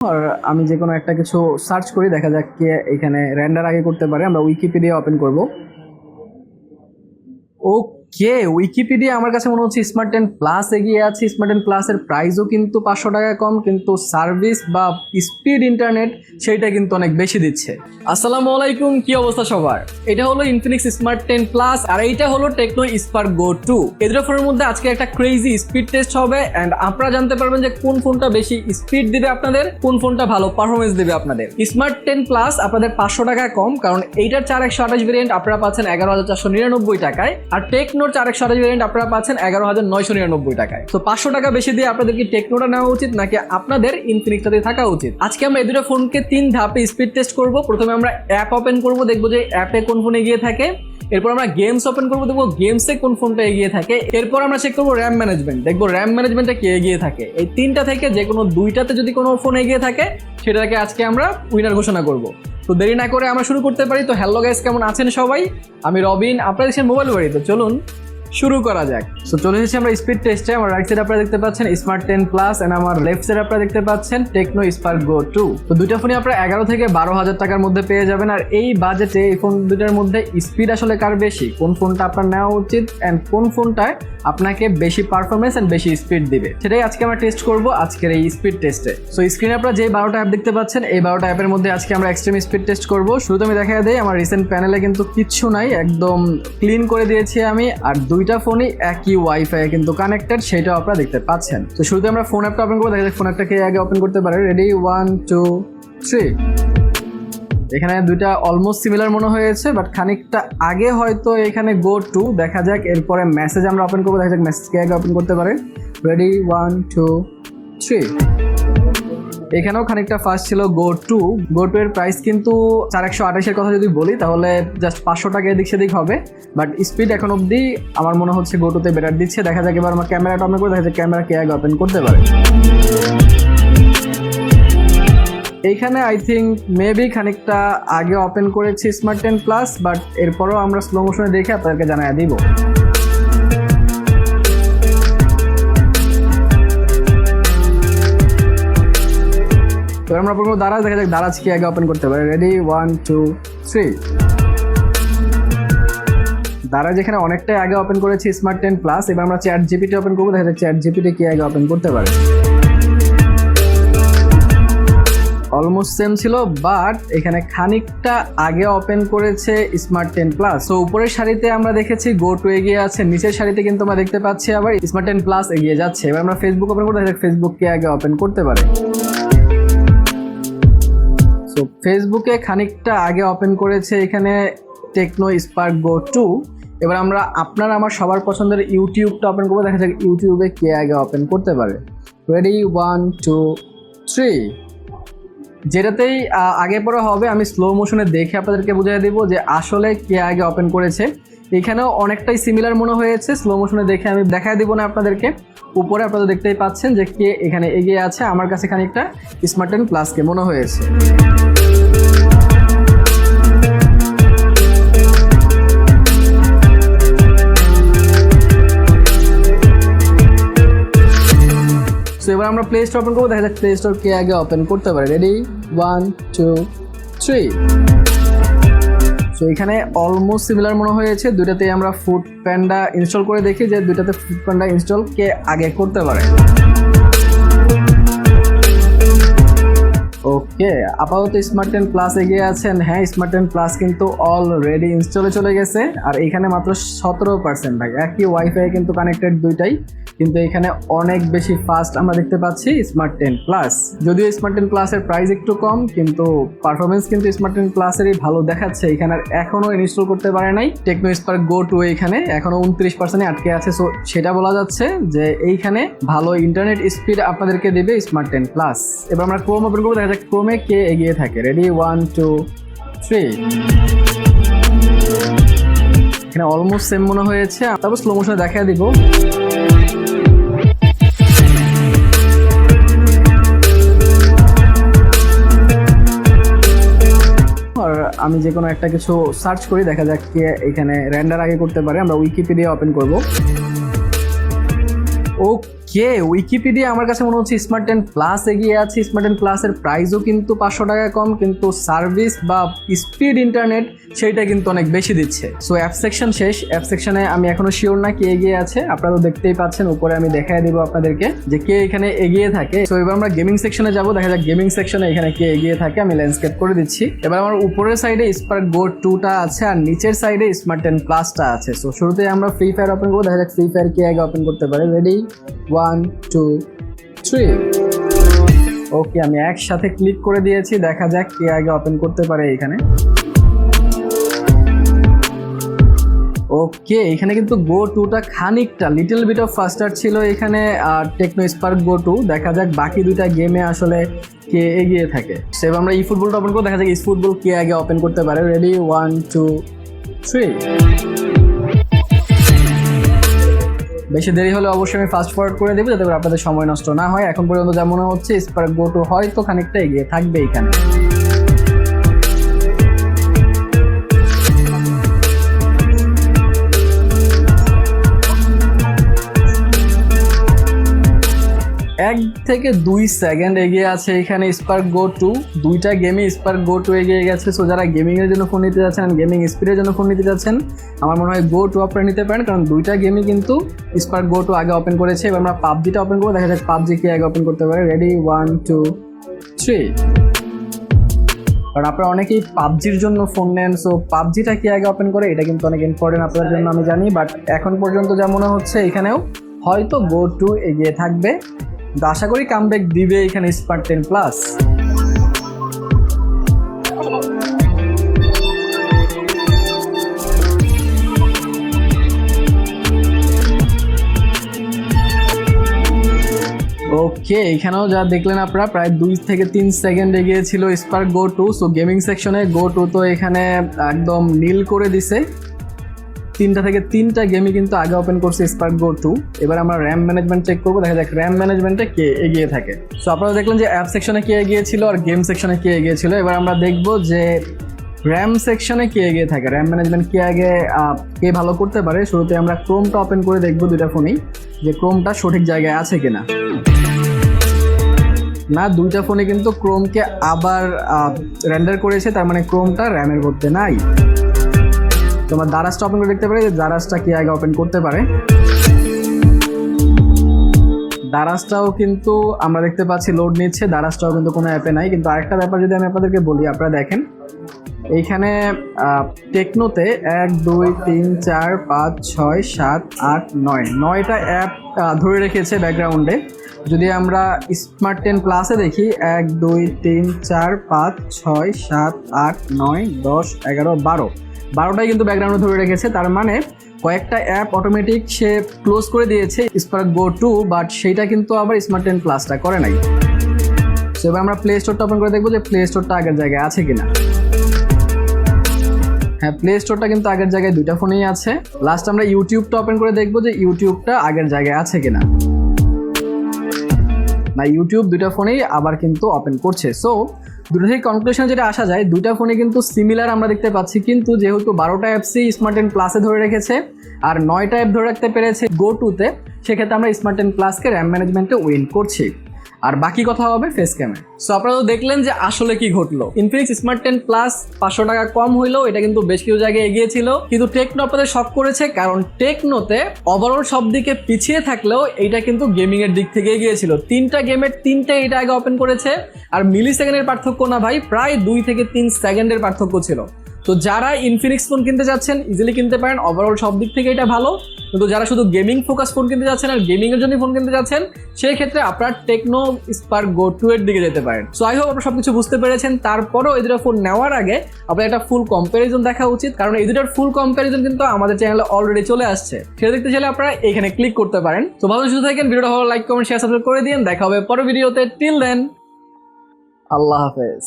আর আমি যে কোনো একটা কিছু সার্চ করি, দেখা যাক কে এখানে র্যান্ডার আগে করতে পারে। আমরা উইকিপিডিয়া ওপেন করব। ওকে উইকিপিডিয়া আমার কাছে মনে হচ্ছে স্মার্ট টেন প্লাস এগিয়ে আছে। স্মার্ট টেন প্লাসের প্রাইসও কিন্তু পাঁচশো টাকা কম, কিন্তু সার্ভিস বা স্পিড ইন্টারনেট সেইটা কিন্তু অনেক বেশি দিচ্ছে। আসসালামু আলাইকুম, কি অবস্থা সবার? এটা হলো ইনফিনিক্স স্মার্ট টেন প্লাস আর এইটা হলো টেকনো স্পার্ক গো টু এদের ফোনের মধ্যে আজকে একটা ক্রেজি স্পিড টেস্ট হবে অ্যান্ড আপনারা জানতে পারবেন যে কোন ফোনটা বেশি স্পিড দিবে আপনাদের, কোন ফোনটা ভালো পারফরমেন্স দিবে আপনাদের। স্মার্ট টেন প্লাস আপনাদের পাঁচশো টাকা কম, কারণ এইটার চার একশো আঠাশ ভেরিয়েন্ট আপনারা পাচ্ছেন এগারো হাজার চারশো নিরানব্বই টাকায়। আর টেকনোর চার একশো আঠাশ ভেরিয়েন্ট আপনারা পাচ্ছেন এগারো হাজার নয়শো নিরানব্বই টাকায়। তো পাঁচশো টাকা বেশি দিয়ে আপনাদের কি টেকনোটা নেওয়া উচিত নাকি আপনাদের ইনফিনিক্সটাতে থাকা উচিত? আজকে আমরা এই দুটো ফোনকে তিন ধাপে স্পিড টেস্ট করব। প্রথমে আমরা অ্যাপ ওপেন করব, দেখব যে অ্যাপে কোন ফোন এগিয়ে থাকে। এরপর আমরা গেমস ওপেন করব, দেখব গেমসে কোন ফোনটা এগিয়ে থাকে। এরপর আমরা চেক করব র্যাম ম্যানেজমেন্ট দেখব র্যাম ম্যানেজমেন্টে কে এগিয়ে থাকে। এই তিনটা থেকে যে কোনো দুইটাতে যদি কোনো ফোন এগিয়ে থাকে, সেটাকে আজকে আমরা উইনার ঘোষণা করব। তো দেরি না করে আমরা শুরু করতে পারি। তো হ্যালো গাইস কেমন আছেন সবাই? আমি রবিন, আপনাদের মোবাইল বাড়ি তো চলুন শুরু করা যাক। তো চলে এসেছি আমরা স্পিড টেস্টে আমার রাইট সাইড আপনারা দেখতে পাচ্ছেন স্মার্ট টেন প্লাস এন্ড আমার লেফট সাইড আপনারা দেখতে পাচ্ছেন টেকনো স্পার্ক গো টু তো দুইটা ফোনই আপনারা এগারো থেকে বারো হাজার টাকার মধ্যে পেয়ে যাবেন। আর এই বাজেটে এই ফোন দুটার মধ্যে স্পিড আসলে কার বেশি? কোন ফোনটা আপনার নেওয়া উচিত অ্যান্ড কোন ফোনটায় আপনাকে বেশি পারফরমেন্স অ্যান্ড বেশি স্পিড দিবে? সেটাই আজকে আমরা টেস্ট করব আজকের এই স্পিড টেস্টে সো স্ক্রিনে আপনারা যে বারোটা অ্যাপ দেখতে পাচ্ছেন, এই বারোটা অ্যাপের মধ্যে আজকে আমরা এক্সট্রিম স্পিড টেস্ট করব। শুরুতে আমি দেখা দেই, আমার রিসেন্ট প্যানেলে কিন্তু কিচ্ছু নাই, একদম ক্লিন করে দিয়েছি আমি। আর দুইটা ফোনই একই ওয়াইফাই কিন্তু কানেক্টেড সেটাও আপনারা দেখতে পাচ্ছেন। তো শুরুতে আমরা ফোন অ্যাপটা ওপেন করব, দেখা ফোন অ্যাপটাকে আগে ওপেন করতে পারে। রেডি ওয়ান টু থ্রি এখানে দুইটা অলমোস্ট সিমিলার মনে হয়েছে বাট খানিকটা আগে হয়তো এখানে গো টু দেখা যাক এরপরে মেসেজ আমরা ওপেন করব, দেখা যাক মেসেজকে আগে ওপেন করতে পারে। রেডি ওয়ান টু থ্রি এখানেও খানিকটা ফার্স্ট ছিল গো টু গো টু এর প্রাইস কিন্তু চার একশো আঠাশের কথা যদি বলি, তাহলে জাস্ট পাঁচশো টাকা এদিক সেদিক হবে। বাট স্পিড এখন অবধি আমার মনে হচ্ছে গো টুতে বেটার দিচ্ছে। দেখা যাক এবার আমার ক্যামেরাটা অন করে দেখা যাক ক্যামেরা কে আগে ওপেন করতে পারে। এইখানে আই থিঙ্ক মেবি খানিকটা আগে ওপেন করেছি স্মার্ট টেন প্লাস বাট এরপরও আমরা স্লো মোশনে দেখে আপনাদেরকে জানাই দিব। আমরা প্রথমে দারাজ দেখা যাক দারাজ কি আগে ওপেন করতে পারে। Ready one two three Daraz এখানে অনেকটাই আগে ওপেন করেছি স্মার্ট টেন প্লাস এবার আমরা চ্যাট জিপিটি ওপেন করব, দেখা যাক চ্যাট জিপিটি কি আগে ওপেন করতে পারে। অলমোস্ট সেম ছিল বাট এখানে খানিকটা আগে ওপেন করেছে স্মার্ট টেন প্লাস তো উপরের সারিতে আমরা দেখেছি গো টু এগিয়ে আছে, নিচের সারিতে কিন্তু আমরা দেখতে পাচ্ছি আবার স্মার্ট টেন প্লাস এগিয়ে যাচ্ছে। এবার আমরা ফেসবুক ওপেন করতে ফেসবুক কে আগে ওপেন করতে পারে। সো ফেসবুকে খানিকটা আগে ওপেন করেছে এখানে টেকনো স্পার্ক গো টু এবার আমরা আপনার আমার সবার পছন্দের ইউটিউবটা ওপেন করব। দেখা যাক ইউটিউবে কে আগে ওপেন করতে পারে। রেডি ওয়ান টু থ্রি যেটাতেই আগে পরে হবে, আমি স্লো মোশনে দেখে আপনাদেরকে বুঝিয়ে দেবো যে আসলে কে আগে ওপেন করেছে। এখানেও অনেকটাই সিমিলার মনে হয়েছে। স্লো মোশনে দেখে আমি দেখাই দিব না আপনাদেরকে। উপরে আপনারা দেখতেই পাচ্ছেন যে কে এখানে এগিয়ে আছে। আমার কাছে খানিকটা স্মার্ট টেন প্লাসকে মনে হয়েছে। এবার আমরা প্লে স্টোর ওপেন করব। দেখা যাক প্লে স্টোর কে আগে ওপেন করতে পারে। Ready one two three so এখানে অলমোস্ট সিমিলার মনে হয়েছে। দুইটাতে আমরা ফুড প্যান্ডা ইনস্টল করে দেখি যে দুইটাতে ফুড প্যান্ডা ইনস্টল কে আগে করতে পারে। ওকে, আপাতত স্মার্ট টেন প্লাস এগিয়ে আছেন। হ্যাঁ স্মার্ট টেন প্লাস কিন্তু অলরেডি ইনস্টলে চলে গেছে। আর এখানে মাত্র সতেরো পার্সেন্ট ভাই। একই ওয়াইফাই কিন্তু কানেক্টেড দুইটাই। কিন্তু এখানে অনেক বেশি ফাস্ট আমরা দেখতে পাচ্ছি স্মার্ট টেন প্লাস যদিও স্মার্ট টেন প্লাসের প্রাইস একটু কম, কিন্তু পারফরমেন্স কিন্তু স্মার্ট টেন প্লাসেরই ভালো দেখাচ্ছে। এখানে আর এখনও ইনস্টল করতে পারে নাই। টেকনো স্পার্ক গো টু এখানে এখনও উনত্রিশ পার্সেন্টে আটকে আছে। সো সেটা বলা যাচ্ছে যে এইখানে ভালো ইন্টারনেট স্পিড আপনাদেরকে দেবে স্মার্ট টেন প্লাস এবার আমরা ক্রোম ওপেন করব, দেখা ক্রোমে কে এগিয়ে থাকে রেডি ওয়ান টু থ্রি এখানে অলমোস্ট সেম মনে হয়েছে, তারপর স্লো মোশনে দেখা দিব। আমি যে কোনো একটা কিছু সার্চ করি, দেখা যাক কে এখানে র্যান্ডার আগে করতে পারে, আমরা উইকিপিডিয়া ওপেন করব। ওকে ওকে উইকিপিডিয়া আমার কাছে মনে হচ্ছে স্মার্ট টেন প্লাস এগিয়ে আছে। স্মার্ট টেন প্লাসের প্রাইসও কিন্তু পাঁচশো টাকা কম, কিন্তু সার্ভিস বা স্পিড ইন্টারনেট সেইটা কিন্তু অনেক বেশি দিচ্ছে। সো অ্যাপ সেকশন শেষ। অ্যাপ সেকশনে আমি এখনও শিওর না কে এগিয়ে আছে। আপনারা তো দেখতেই পাচ্ছেন, উপরে আমি দেখাই দিব আপনাদেরকে যে কে এখানে এগিয়ে থাকে। সো এবার আমরা গেমিং সেকশনে যাব। দেখা যাক গেমিং সেকশনে এখানে কে এগিয়ে থাকে। আমি ল্যান্ডস্কেপ করে দিচ্ছি। এবার আমার উপরের সাইডে স্পার্ক গো টুটা আছে আর নিচের সাইডে স্মার্ট টেন প্লাসটা আছে। সো শুরুতে আমরা ফ্রি ফায়ার ওপেন করব। দেখা যাক ফ্রি ফায়ার কে আগে ওপেন করতে পারে। Ready one two three okay আমি একসাথে ক্লিক করে দিয়েছি। দেখা যাক কে আগে ওপেন করতে পারে এখানে। ওকে এখানে কিন্তু গো টুটা খানিকটা লিটল বিট অফ ফাস্টার ছিল এখানে, আর টেকনো স্পার্ক গো টু দেখা যাক বাকি দুইটা গেমে আসলে কে এগিয়ে থাকে। সেভ আমরা ই ফুটবলটা ওপেন করব। দেখা যাক ই ফুটবল কে আগে ওপেন করতে পারে। রেডি ওয়ান টু থ্রি বেশি দেরি হলে অবশ্যই আমি ফাস্ট ফরওয়ার্ড করে দেবো যাতে আপনাদের সময় নষ্ট না হয়। এখন পর্যন্ত যা মনে হচ্ছে স্পার্ক গোটো হয়তো খানিকটা এগিয়ে থাকবে এখানে। থেকে দুই সেকেন্ড এগিয়ে আছে এখানে স্পার্ক গো টু দুইটা গেমই স্পার্ক গো টু এগিয়ে গেছে। সো যারা গেমিংয়ের জন্য ফোন নিতে যাচ্ছেন গেমিং স্পিডের জন্য ফোন নিতে যাচ্ছেন, আমার মনে হয় গো টু আপনারা নিতে পারেন। কারণ দুইটা গেমই কিন্তু স্পার্ক গো টু আগে ওপেন করেছে। এবার আমরা পাবজিটা ওপেন করব। দেখা যাক পাবজি কি আগে ওপেন করতে পারে। রেডি ওয়ান টু থ্রি কারণ আপনারা অনেকেই পাবজির জন্য ফোন নেন। সো পাবজিটা কি আগে ওপেন করে, এটা কিন্তু অনেক ইম্পর্টেন্ট আপনাদের জন্য আমি জানি। বাট এখন পর্যন্ত যা মনে হচ্ছে, এখানেও হয়তো গো টু এগিয়ে থাকবে। আশা করি কামব্যাক দিবে এখানে স্পার্ট টেন প্লাস ওকে, এখানেও যা দেখলেন আপনারা, প্রায় দুই থেকে তিন সেকেন্ড এগিয়ে ছিল Spark Go two so gaming সেকশনে গো টু তো এখানে একদম নীল করে দিছে। তিনটা থেকে তিনটা গেমই কিন্তু আগে ওপেন করছে স্পার্ক গো টু এবার আমরা র্যাম ম্যানেজমেন্ট চেক করব, দেখা যাক র্যাম ম্যানেজমেন্টে কে এগিয়ে থাকে। সো আপনারা দেখলেন যে অ্যাপ সেকশনে কে এগিয়ে ছিল আর গেম সেকশনে কে এগিয়ে ছিল। এবার আমরা দেখব যে র্যাম সেকশনে কে এগিয়ে থাকে। র্যাম ম্যানেজমেন্ট কে আগে কে ভালো করতে পারে? শুরুতে আমরা ক্রোমটা ওপেন করে দেখব দুইটা ফোনেই, যে ক্রোমটা সঠিক জায়গায় আছে কিনা। না, দুইটা ফোনে কিন্তু ক্রোমকে আবার রেন্ডার করেছে, তার মানে ক্রোমটা র্যামের মধ্যে নাই। তোমার দারাজটা ওপেন করে দেখতে পারে, যে দারাজটা কি আগে ওপেন করতে পারে। দারাজটাও কিন্তু আমরা দেখতে পাচ্ছি লোড নিচ্ছে দারাজটাও কিন্তু কোনো অ্যাপে নাই। কিন্তু আরেকটা ব্যাপার যদি আমি আপনাদেরকে বলি, আপনারা দেখেন, এইখানে টেকনোতে এক, দুই, তিন, চার, পাঁচ, ছয়, সাত, আট, নয়। নয়টা অ্যাপ ধরে রেখেছে ব্যাকগ্রাউন্ডে যদি আমরা স্মার্ট টেন প্লাসে দেখি, এক, দুই, তিন, চার, পাঁচ, ছয়, সাত, আট, নয়, দশ, এগারো, বারো। বারোটাই কিন্তু ব্যাকগ্রাউন্ডে ধরে রেখেছে। তার মানে কয়েকটা অ্যাপ অটোমেটিক সে ক্লোজ করে দিয়েছে স্পার্ক গো টু বাট সেইটা কিন্তু আবার স্মার্ট টেন প্লাসটা করে নাই। তো এবার আমরা প্লে স্টোরটা ওপেন করে দেখব যে প্লে স্টোরটা আগের জায়গায় আছে কিনা। হ্যাঁ প্লে স্টোরটা কিন্তু আগের জায়গায় দুইটা ফোনেই আছে। লাস্ট আমরা ইউটিউবটা ওপেন করে দেখব যে ইউটিউবটা আগের জায়গায় আছে কিনা। না ইউটিউব দুইটা ফোনেই আবার কিন্তু ওপেন করছে। সো দুটো থেকে কনক্লুশন যেটা আসা যায়, দুইটা ফোনে কিন্তু সিমিলার আমরা দেখতে পাচ্ছি, কিন্তু যেহেতু বারোটা অ্যাপসই স্মার্ট টেন প্লাসে ধরে রেখেছে, আর নয়টা অ্যাপ ধরে রাখতে পেরেছে গো টুতে সেক্ষেত্রে আমরা স্মার্ট টেন প্লাসকে র্যাম ম্যানেজমেন্টে উইন করছি। আর বাকি কথা হবে ফেস ক্যামে সো আপনারা তো দেখলেন যে আসলে কি ঘটলো। ইনফিনিক্স স্মার্ট টেন প্লাস পাঁচশো টাকা কম হইলেও এটা কিন্তু বেশ কিছু জায়গায় এগিয়েছিল কিন্তু টেকনো আপনাদের শক করেছে কারণ টেকনোতে ওভারঅল সব দিকে পিছিয়ে থাকলেও এইটা কিন্তু গেমিং এর দিক থেকে এগিয়েছিল তিনটা গেমের তিনটে এটা আগে ওপেন করেছে। আর মিলি সেকেন্ডের পার্থক্য না ভাই, প্রায় দুই থেকে তিন সেকেন্ডের পার্থক্য ছিল। তো যারা ইনফিনিক্স ফোন কিনতে যাচ্ছেন ইজিলি কিনতে পারেন। ওভারঅল সব দিক থেকে এটা ভালো। কিন্তু যারা শুধু গেমিং ফোকাস ফোন কিনতে যাচ্ছেন আর গেমিং এর জন্য ফোন কিনতে যাচ্ছেন সেই ক্ষেত্রে আপনার টেকনো স্পার্ক গো টু এর দিকে যেতে পারেন। সো আই হোপ আপনারা সবকিছু বুঝতে পেরেছেন। তারপরেও এই দুটো ফোন নেওয়ার আগে আপনার একটা ফুল কম্প্যারিজন দেখা উচিত। কারণ এই দুটোর ফুল কম্প্যারিজন কিন্তু আমাদের চ্যানেলে অলরেডি চলে আসছে। সেটা দেখতে চাইলে আপনারা এখানে ক্লিক করতে পারেন। তো ভালো শুধু থাকেন ভিডিওটা ভালো লাইক কমেন্ট শেয়ার সাবস্ক্রাইব করে দিন। দেখা হবে পরের ভিডিওতে টিল দেন আল্লাহ হাফেজ।